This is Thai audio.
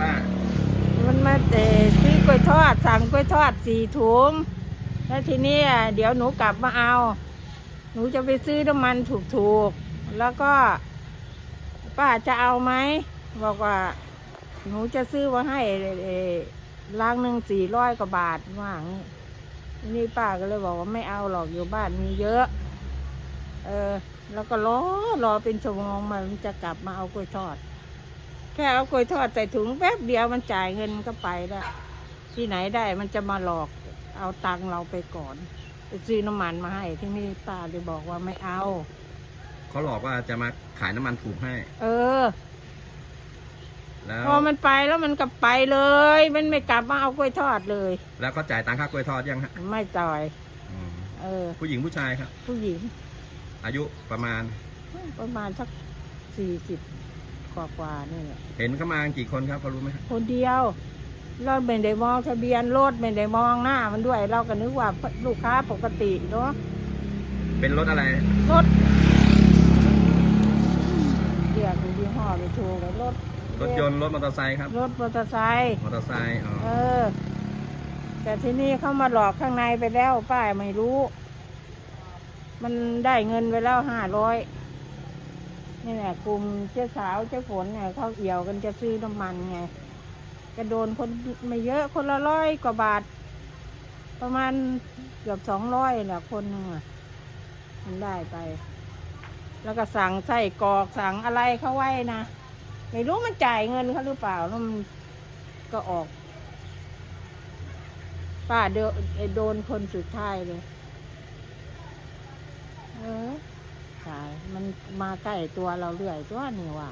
มามันมาเตะซื้อกล้วยทอดสั่งกล้วยทอดสี่ถุงแล้วทีนี้เดี๋ยวหนูกลับมาเอา หนูจะไปซื้อน้ำมันถูกๆ แล้วก็ป้าจะเอาไหมบอกว่า หนูจะซื้อมาให้ล้างหนึ่งสี่ร้อยกว่าบาทว่างนี่ป้าก็เลยบอกว่าไม่เอาหรอกอยู่บ้านมีเยอะ เออ แล้วก็รอรอเป็นชั่วโมงมันจะกลับมาเอากล้วยทอด ค่เอากล้วยทอดใส่ถุงแป๊บเดียวมันจ่ายเงินก็ไปแล้ว ที่ไหนได้มันจะมาหลอกเอาตังค์เราไปก่อนไปซื้อน้ำมันมาให้ที่นี่ป้าเลยบอกว่าไม่เอา เขาหลอกว่าจะมาขายน้ำมันถูกให้ เออ แล้วพอมันไปแล้วมันก็ไปเลย มันไม่กลับมาเอากล้วยทอดเลย แล้วก็จ่ายตังค่ากล้วยทอดยังฮะไม่จ่อยอืมเออ ผู้หญิงผู้ชายครับ ผู้หญิง อายุประมาณประมาณสักสี่สิบ กว่ากว่าๆนี่แหละเห็นเข้ามากี่คนครับพอรู้ไหมครับคนเดียว เราไม่ได้มองทะเบียนรถไม่ได้มองหน้ามันด้วย เราก็นึกว่าลูกค้าปกติเนาะเป็นรถอะไร รถเรียกดูยี่ห้อไปถูกเลยรถรถยนต์รถมอเตอร์ไซค์ครับรถมอเตอร์ไซค์มอเตอร์ไซค์อ๋อเออ แต่ที่นี่เขามาหลอกข้างในไปแล้วป้าไม่รู้ มันได้เงินไปแล้วห้าร้อย นี่แหละกลุ่มเจ้าสาวเจ้าฝนเนี่ยเขาเอี่ยวกันจะซื้อน้ำมันไงก็โดนคนไม่เยอะคนละร้อยกว่าบาท ประมาณเกือบสองร้อยแหละคนหนึ่งอะมันได้ไป แล้วก็สั่งไส้กรอกสั่งอะไรเขาไว้นะไม่รู้มันจ่ายเงินเขาหรือเปล่าแล้วมันก็ออกป้าเดโดนคนสุดท้ายเลย เออตายมัน มาใกล้ตัวเราเรื่อยตัวนี่ว่ะ